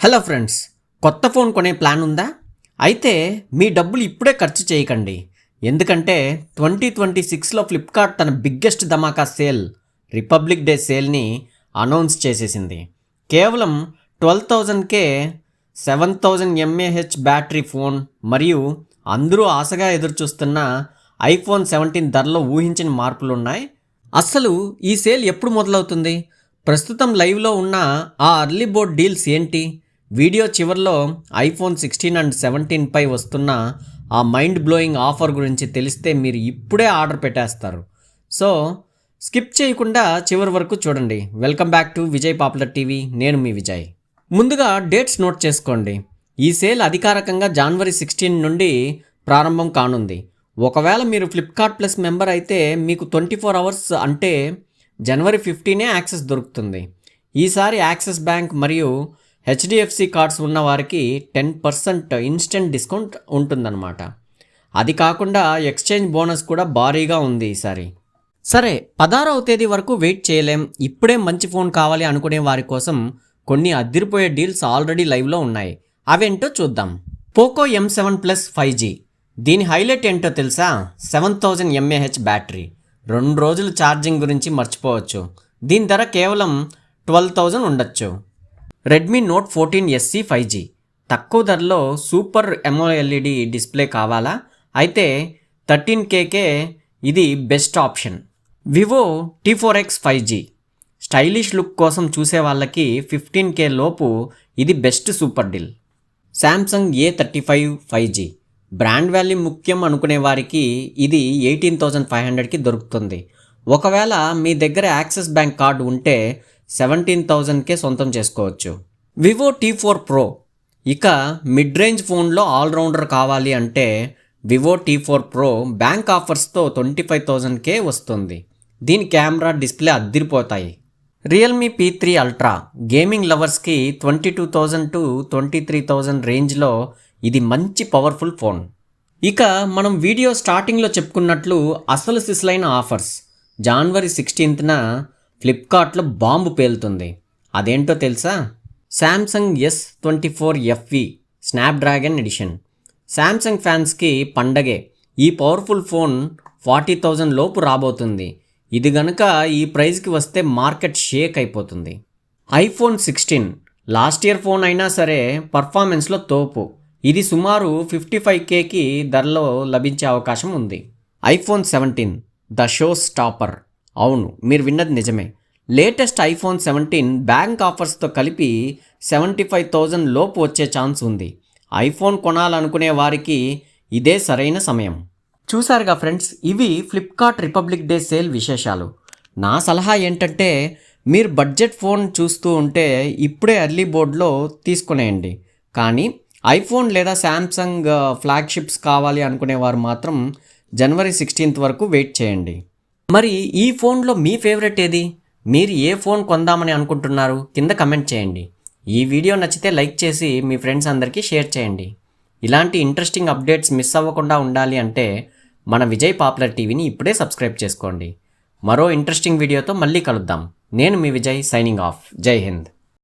Hello friends కొత్త phone కొనే plan ఉందా? అయితే మీ డబ్బులు ఇప్పుడే ఖర్చు చేయకండి. ఎందుకంటే ట్వంటీ ట్వంటీ సిక్స్లో ఫ్లిప్కార్ట్ తన బిగ్గెస్ట్ ధమాకా సేల్ రిపబ్లిక్ డే సేల్ని అనౌన్స్ చేసేసింది. కేవలం twelve థౌజండ్కే seven thousand mAh battery phone మరియు అందరూ ఆశగా ఎదురుచూస్తున్న ఐఫోన్ సెవెంటీన్ ధరలో ఊహించిన మార్పులు ఉన్నాయి అస్సలు ఈ సేల్ ఎప్పుడు మొదలవుతుంది? ప్రస్తుతం లైవ్లో ఉన్న ఆ అర్లీ బోర్డ్ డీల్స్ ఏంటి? వీడియో చివరిలో ఐఫోన్ సిక్స్టీన్ అండ్ సెవెంటీన్పై వస్తున్న ఆ మైండ్ బ్లోయింగ్ ఆఫర్ గురించి తెలిస్తే మీరు ఇప్పుడే ఆర్డర్ పెట్టేస్తారు. సో స్కిప్ చేయకుండా చివరి వరకు చూడండి. Welcome back to Vijay popular TV. నేను మీ విజయ్. ముందుగా డేట్స్ నోట్ చేసుకోండి. ఈ సేల్ అధికారికంగా జనవరి సిక్స్టీన్ నుండి ప్రారంభం కానుంది. ఒకవేళ మీరు ఫ్లిప్కార్ట్ ప్లస్ మెంబర్ అయితే మీకు ట్వంటీ ఫోర్ అవర్స్ అంటే జనవరి ఫిఫ్టీనే యాక్సెస్ దొరుకుతుంది. ఈసారి యాక్సిస్ బ్యాంక్ మరియు హెచ్డిఎఫ్సి కార్డ్స్ ఉన్న వారికి టెన్ పర్సెంట్ ఇన్స్టెంట్ డిస్కౌంట్ ఉంటుందన్నమాట. అది కాకుండా ఎక్స్చేంజ్ బోనస్ కూడా భారీగా ఉంది ఈసారి. సరే పదహారవ తేదీ వరకు వెయిట్ చేయలేం. ఇప్పుడే మంచి ఫోన్ కావాలి అనుకునే వారి కోసం కొన్ని అదిరిపోయే డీల్స్ ఆల్రెడీ లైవ్లో ఉన్నాయి. అవేంటో చూద్దాం. Poco M seven plus five G. దీని హైలైట్ ఏంటో తెలుసా? Seven thousand mAh battery. రెండు రోజులు ఛార్జింగ్ గురించి మర్చిపోవచ్చు. దీని ధర కేవలం ట్వెల్వ్ థౌజండ్ ఉండొచ్చు. Redmi Note fourteen SE five G తక్కువ ధరలో సూపర్ ఎల్ఈడి డిస్ప్లే కావాలా? అయితే థర్టీన్ కేకే ఇది best option Vivo T four X five G stylish look కోసం చూసే వాళ్ళకి ఫిఫ్టీన్ కే లోపు ఇది best super deal Samsung A thirty five five G brand value ముఖ్యం అనుకునే వారికి ఇది ఎయిటీన్ థౌజండ్ ఫైవ్ హండ్రెడ్కి దొరుకుతుంది. ఒకవేళ మీ దగ్గర యాక్సిస్ బ్యాంక్ కార్డు ఉంటే సెవెంటీన్ థౌజండ్కే సొంతం చేసుకోవచ్చు. వివో టీ ఫోర్ ప్రో ఇక మిడ్ రేంజ్ ఫోన్లో ఆల్రౌండర్ కావాలి అంటే Vivo T four pro bank ఆఫర్స్తో twenty five థౌజండ్కే వస్తుంది. దీని camera display అద్దిరిపోతాయి. Realme P three ultra gaming లవర్స్కి twenty two thousand to twenty three thousand రేంజ్లో ఇది మంచి పవర్ఫుల్ ఫోన్ ఇక మనం వీడియో స్టార్టింగ్లో చెప్పుకున్నట్లు అసలు సిసలైన ఆఫర్స్. జనవరి సిక్స్టీన్త్న ఫ్లిప్కార్ట్లో బాంబు పేలుతుంది. అదేంటో తెలుసా? Samsung S twenty four FE Snapdragon edition Samsung ఫ్యాన్స్కి పండగే. ఈ పవర్ఫుల్ ఫోన్ ఫార్టీ థౌజండ్ లోపు రాబోతుంది. ఇది గనుక ఈ ప్రైస్కి వస్తే మార్కెట్ షేక్ అయిపోతుంది. IPhone sixteen last year phone అయినా సరే పర్ఫార్మెన్స్లో తోపు. ఇది సుమారు ఫిఫ్టీ ఫైవ్ కేకి ధరలో లభించే అవకాశం ఉంది. IPhone seventeen the show stopper అవును మీరు విన్నది నిజమే. లేటెస్ట్ ఐఫోన్ సెవెంటీన్ బ్యాంక్ ఆఫర్స్తో కలిపి సెవెంటీ ఫైవ్ థౌజండ్ లోపు వచ్చే ఛాన్స్ ఉంది. ఐఫోన్ కొనాలనుకునే వారికి ఇదే సరైన సమయం. చూసారుగా ఫ్రెండ్స్ ఇవి ఫ్లిప్కార్ట్ రిపబ్లిక్ డే సేల్ విశేషాలు. నా సలహా ఏంటంటే మీరు బడ్జెట్ ఫోన్ చూస్తూ ఉంటే ఇప్పుడే ఎర్లీ బోర్డ్లో తీసుకునేయండి. కానీ ఐఫోన్ లేదా శాంసంగ్ ఫ్లాగ్షిప్స్ కావాలి అనుకునేవారు మాత్రం జనవరి సిక్స్టీన్త్ వరకు వెయిట్ చేయండి. మరి ఈ ఫోన్లో మీ ఫేవరెట్ ఏది? మీరు ఏ ఫోన్ కొందామని అనుకుంటున్నారు? కింద కమెంట్ చేయండి. ఈ వీడియో నచ్చితే లైక్ చేసి మీ ఫ్రెండ్స్ అందరికీ షేర్ చేయండి. ఇలాంటి ఇంట్రెస్టింగ్ అప్డేట్స్ మిస్ అవ్వకుండా ఉండాలి అంటే మన విజయ్ పాపులర్ టీవీని ఇప్పుడే సబ్స్క్రైబ్ చేసుకోండి. మరో ఇంట్రెస్టింగ్ వీడియోతో మళ్ళీ కలుద్దాం. నేను మీ విజయ్ సైనింగ్ ఆఫ్. జై హింద్.